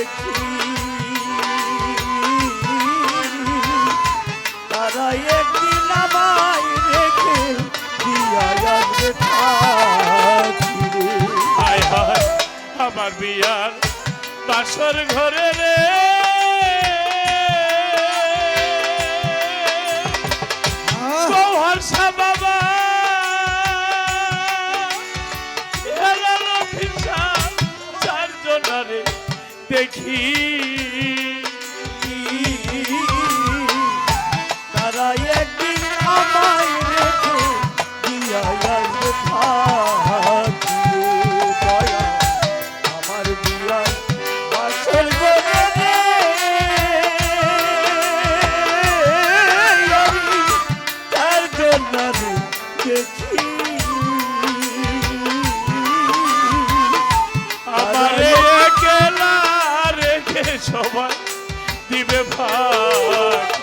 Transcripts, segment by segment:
দেখি। তারা একদিন আমায় রেখে দিয়া যাবে হায় হায় আমার বিয়ার বাসর ঘরে রে। বাবা দেখি সবাই দিবে ভাগ।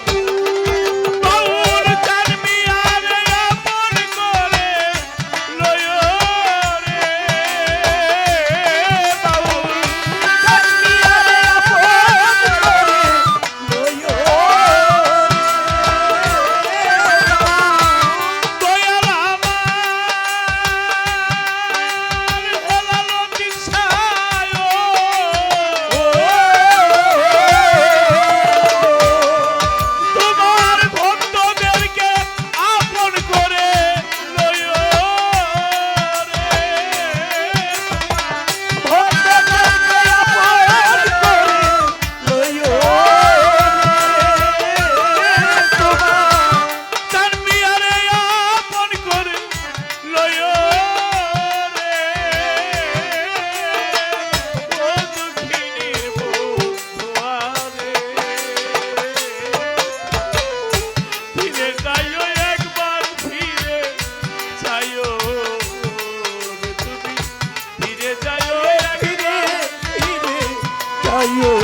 you.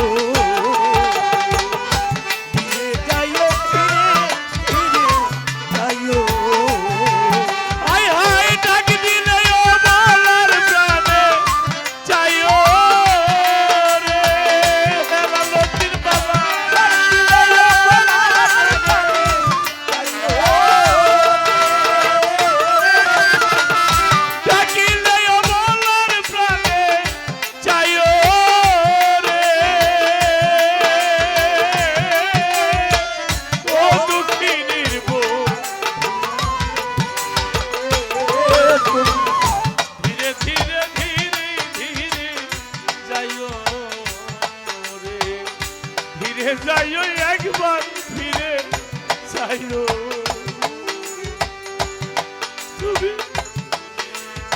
যাইও তুমি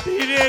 ফিরে